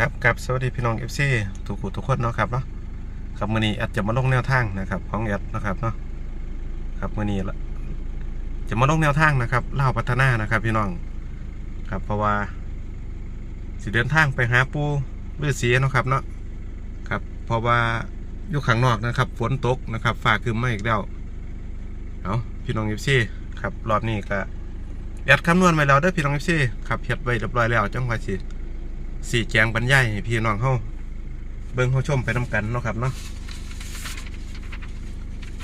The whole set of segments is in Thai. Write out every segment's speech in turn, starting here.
ครับครับสวัสดีพี่น้องเอฟซีทุกผู้ทุกคนเนาะครับเนาะครับมื้อนี้แอดจะมาลงแนวทางนะครับ ของแอดนะครับเนาะครับมื้อนี้ละจะมาลงแนวทางนะครับเล่าพัฒนานะครับ พี่น้องครับเพราะว่าสิเดินทางไปหาปูฤาษีเนาะครับเนาะครับเพราะว่าอยู่ข้างนอกนะครับฝนตกนะครับฟ้าครึมมาอีกแล้วเอาพี่น้องเอฟซีครับรอบนี้ก็แอดคำนวณไว้แล้วเด้อพี่น้องเอฟซีครับเฮ็ดไว้เรียบร้อยแล้วจังหวะสิ สี่แจงบรรยายให้พี่น้องเขาเบิ่งเขาชมไปน้ำกันเนาะครับเนาะ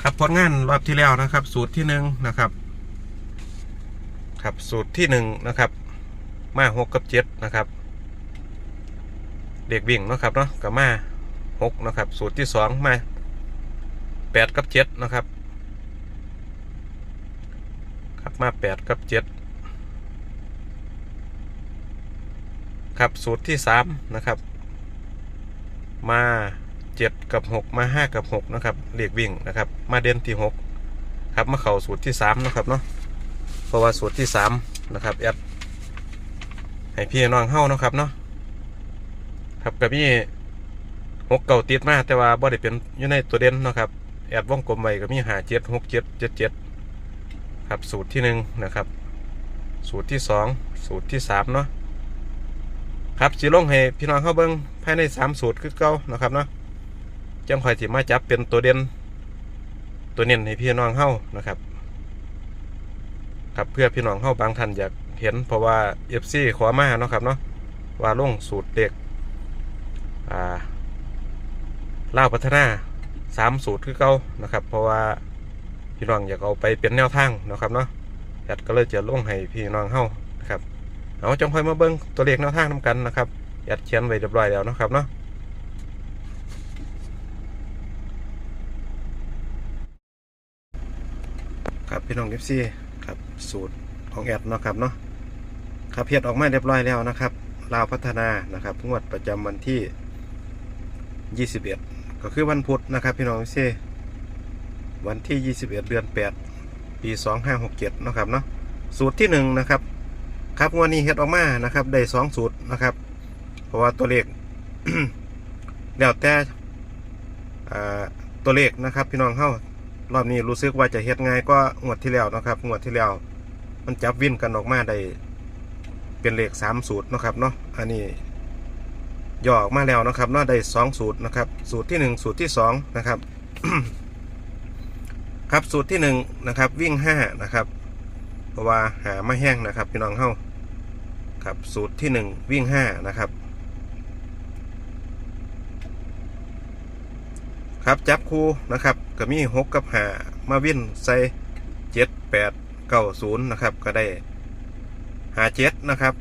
ครับผลงานรอบที่แล้วนะครับ สูตรที่หนึ่งนะครับ ครับสูตรที่หนึ่งนะครับ มาหกกับเจ็ดนะครับ เด็กวิ่งเนาะครับเนาะกับมาหกนะครับ สูตรที่สองมาแปดกับเจ็ดนะครับ ครับมาแปดกับเจ็ด ครับสูตรที่สามนะครับ มาเจ็ดกับหกมาห้ากับหกนะครับเรียกวิ่งนะครับ มาเด่นที่หกครับมาเข่าสูตรที่สามนะครับเนาะเพราะว่าสูตรที่สามนะครับแอดให้พี่น้องเฮ้านะครับเนาะครับกับพี่หกเก่าติดมาแต่ว่าบ่ได้เป็นอยู่ในตัวเด่นนะครับแอดวงกลมไว้ก็มีหาเจ็ดหกเจ็ดเจ็ดเจ็ดครับสูตรที่หนึ่งนะครับ สูตรที่สองสูตรที่สามเนาะ ครับสีลงให้พี่น้องเข้าเบิ้งภายในสามสูตรคือเก่านะครับเนาะจังคอยที่มาจับเป็นตัวเด่นตัวเน้นให้พี่น้องเข้านะครับ ครับเพื่อพี่น้องเข้าบางท่านอยากเห็นเพราะว่าเอฟซีขอมาเนาะครับเนาะว่าลงสูตรเด็กอ่าเล่าพัฒนาสามสูตรคือเก่านะครับ เพราะว่าพี่น้องอยากเอาไปเป็นแนวทางนะครับเนาะแอดก็เลยจะลงให้พี่น้องเข้า เอาจังค่อยมาเบิ้งตัวเลขแนวทางนำกันนะครับยัดเขียนไว้เรียบร้อยแล้วนะครับเนาะครับพี่น้องเอฟซีครับสูตรของแอดเนาะครับเนาะครับเพียรออกมาเรียบร้อยแล้วนะครับลาวพัฒนานะครับงวดประจำวันที่ 21 ก็คือวันพุธนะครับพี่น้องเอฟซีวันที่ 21 เดือน 8 ปี 2567เนาะครับเนาะสูตรที่หนึ่งนะครับ ครับวันนี้เฮ็ดออกมานะครับ ได้สองสูตรนะครับ เพราะว่าตัวเลขแล้วแต่ตัวเลขนะครับ พี่น้องเข้ารอบนี้รู้สึกว่าจะเฮ็ดง่ายก็งวดที่แล้วนะครับงวดที่แล้ว มันจับวินกันออกมาได้เป็นเลขสามสูตรนะครับเนาะอันนี้ย่อออกมาแล้วนะครับเนาะได้สองสูตรนะครับ สูตรที่หนึ่งสูตรที่สองนะครับ ครับสูตรที่หนึ่งนะครับ วิ่งห้านะครับ เพราะว่าหาไม่แห้งนะครับพี่น้องเฮาครับสูตรที่หนึ่งวิ่งห้านะครับ ครับจับคู่นะครับก็มีหกกับหามาวิ่นใส่เจ็ดแปดเก้าศูนย์นะครับ ก็ได้หาเจ็ดนะครับ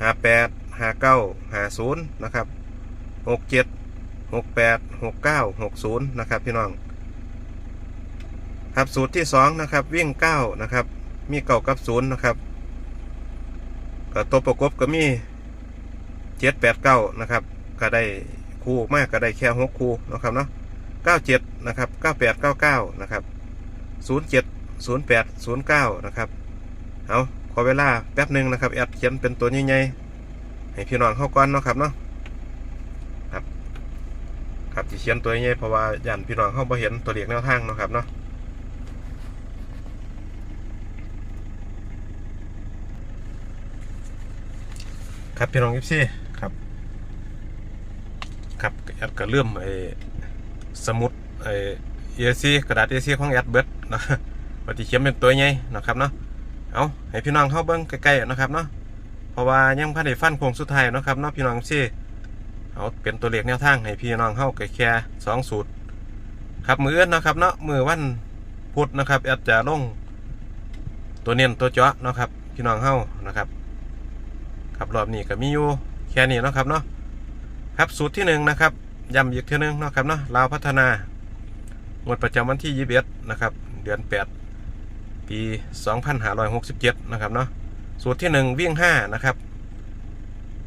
หาแปดหาเก้าหาศูนย์นะครับหกเจ็ดหกแปดหกเก้าหกศูนย์นะครับพี่น้อง ครับสูตรที่สองนะครับวิ่งเก้านะครับมีเก้ากับศูนย์นะครับก็ตัวประกบก็มีเจ็ดแปดเก้านะครับ ก็ได้คู่มากก็ได้แค่หกคู่นะครับเนาะเก้าเจ็ดนะครับเก้าแปดเก้าเก้านะครับศูนย์เจ็ดศูนย์แปดศูนย์เก้านะครับเอาขอเวลาแป๊บหนึ่งนะครับแอดเขียนเป็นตัวใหญ่ๆให้พี่น้องเข้าก่อนเนาะครับเนาะครับครับที่เขียนตัวใหญ่เพราะว่าย่านพี่น้องเข้าบ่เห็นตัวเลขแนวทางเนาะครับเนาะ ครับพี่น้องยิปซี่ครับ ครับแอดก็เริ่มไอ้สมุดไอ้เอซีกระดาษเอซีของแอดเบิร์ดนะปฏิเขียนเป็นตัวใหญ่นะครับเนาะเอาให้พี่น้องเข้าเบิ้งใกล้ๆนะครับเนาะเพราะว่ายังพันได้ฟันโค้งสุดท้ายนะครับเนาะพี่น้องซี่เอาเป็นตัวเลขแนวทางให้พี่น้องเข้าแค่สองสูตรครับมือเอื่นนะครับเนาะมือวันพุธนะครับแอดจะลงตัวเน้นตัวเจาะนะครับพี่น้องเข้านะครับ ครับรอบนี้ก็มีอยู่แค่นี้เนาะครับเนาะครับสูตรที่หนึ่งนะครับย้ำอีกทีนึงเนาะครับเนาะลาวพัฒนางวดประจำวันที่ยี่สิบเอ็ดนะครับ เดือนแปดปีสองพันห้าร้อยหกสิบเจ็ดนะครับเนาะสูตรที่หนึ่งวิ่งห้านะครับ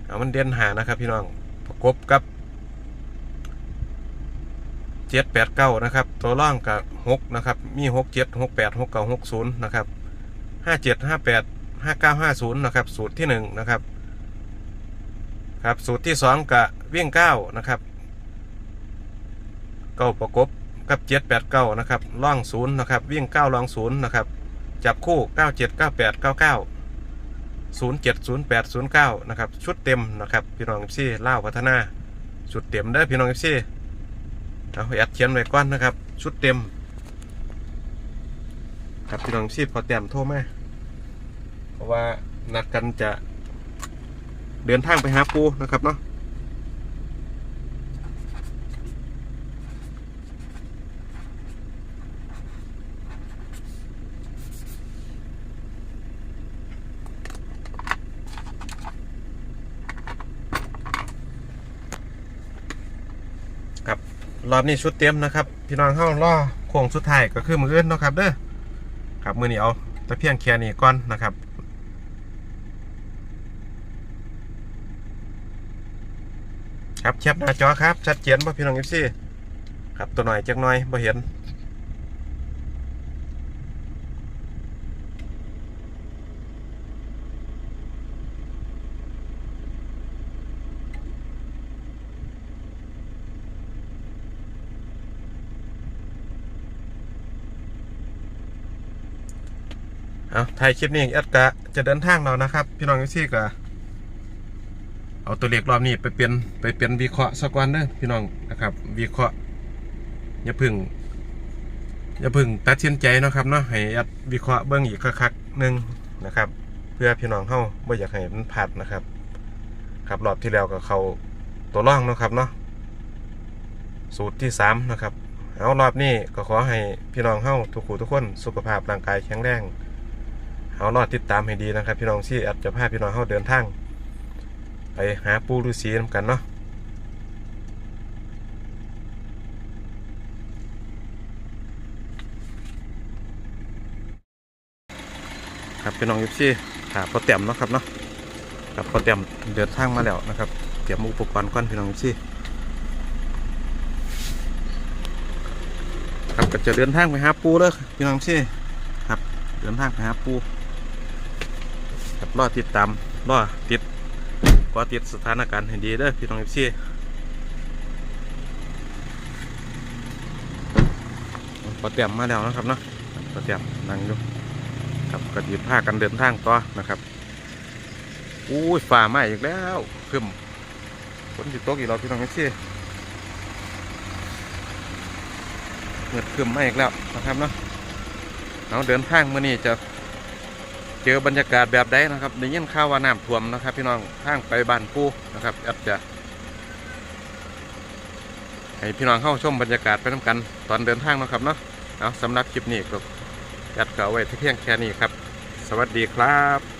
เอามันเด่นหานะครับพี่น้องประกบกับเจ็ดแปดเก้านะครับ ตัวล่างกับหกนะครับ มีหกเจ็ดหกแปดหกเก้าหกศูนย์นะครับห้าเจ็ดห้าแปด5950 นะครับ สูตรที่ 1 นะครับ ครับสูตรที่สองกะวิ่งเก้านะครับเก้าประกบกับเจ็ดแปดเก้านะครับล่องศูนย์นะครับวิ่งเก้าล่องศูนย์นะครับจับคู่เก้าเจ็ดเก้าแปดเก้าเก้าศูนย์เจ็ดศูนย์แปดศูนย์เก้านะครับชุดเต็มนะครับพี่น้องเอฟซีเล่าพัฒนาชุดเต็มเด้พี่น้องเอฟซีเอาแอดเขียนไว้ก่อนนะครับ ชุดเต็ม ครับพี่น้องเอฟซีพอเต็มโทรมเพราะว่านัดกันจะ เดินทางไปหาปูนะครับเนาะครับรอบนี้ชุดเต็มนะครับ พี่น้องเข้าล่อโค้งสุดท้ายก็คือมืออื่นเนาะครับเด้อครับมือนี้เอาแต่เพียงแค่นี้ก่อนนะครับ ครับแคปหน้าจอครับ ชัดเจนป่ะพี่น้องเอฟซีครับตัวหน่อยจักหน่อยบ่เห็นเอาถ่ายคลิปนี้แอดกะจะเดินทางเรานะครับ พี่น้องเอฟซีกะ เอาตัวเลขรอบนี้ไปเปลี่ยนไปเปลี่ยนวิเคราะห์สักวันเด้อพี่น้องนะครับ วิเคราะห์อย่าพึ่งอย่าพึ่งตัดสินใจนะครับเนาะให้อัดวิเคราะห์เบื้องอีกคักหนึ่งนะครับ เพื่อพี่น้องเฮาไม่อยากให้มันพลาดนะครับครับรอบที่แล้วก็เขาตัวร่องนะครับเนาะสูตรที่สามนะครับเอารอบนี้ก็ขอให้พี่น้องเฮาทุกคู่ทุกคนสุขภาพร่างกายแข็งแรงเอารอดติดตามให้ดีนะครับ พี่น้องที่อาจจะพาพี่น้องเฮาเดินทาง ไปหาปูฤาษีนำกันเนาะครับพี่น้องยิปซี่หาพอเต็มเนาะครับเนาะครับพอเต็มเดินทางมาแล้วนะครับเตรียมอุปกรณ์ก่อนพี่น้องยิปซี่ครับก็จะเดินทางไปหาปูเลยพี่น้องยิปซี่ครับเดินทางไปหาปูครับรอติดตามรอติด ก็ติดสถานการณ์ให้ดีเด้อพี่น้องเอฟซีพอเตียมมาแล้วนะครับเนาะพอเตียมนั่งอยู่ครับกระดิบผ้ากันเดินทางต่อนะครับอุ้ยฝ่าไหม้อีกแล้วขึ้นฝนติดตกอีกแล้วพี่น้องเอฟซีเงือดขึ้นมาอีกแล้วนะครับเนาะเอาเดินทางเมื่อนี้จะ เจอบรรยากาศแบบใดนะครับในยินข่าวว่าน้ำท่วมนะครับ พี่น้องข้างไปบ้านปูนะครับอาจจะให้พี่น้องเข้าชมบรรยากาศไปน้ำกัน ตอนเดินทางนะครับเนาะเอาสำหรับคลิปนี้ก็จัดเก่าไว้ที่เพียงแค่นี้ครับ สวัสดีครับ